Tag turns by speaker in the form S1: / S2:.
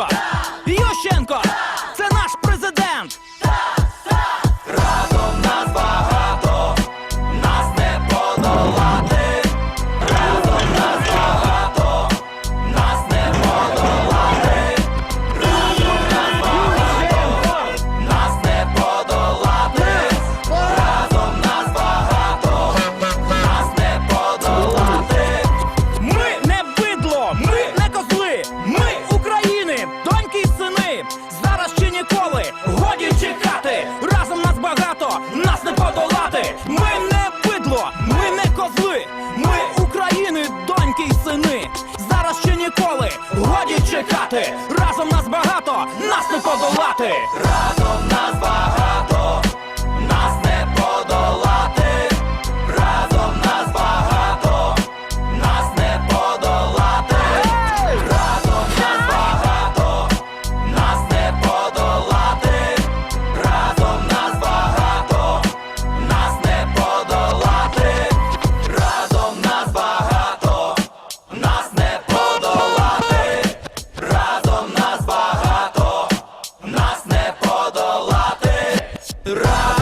S1: Got. Io нас не подолати. Ми не пидло, ми не козли. Ми України, доньки й сини. Зараз ще ніколи годі чекати. Разом нас багато, нас не подолати. Разом Ра!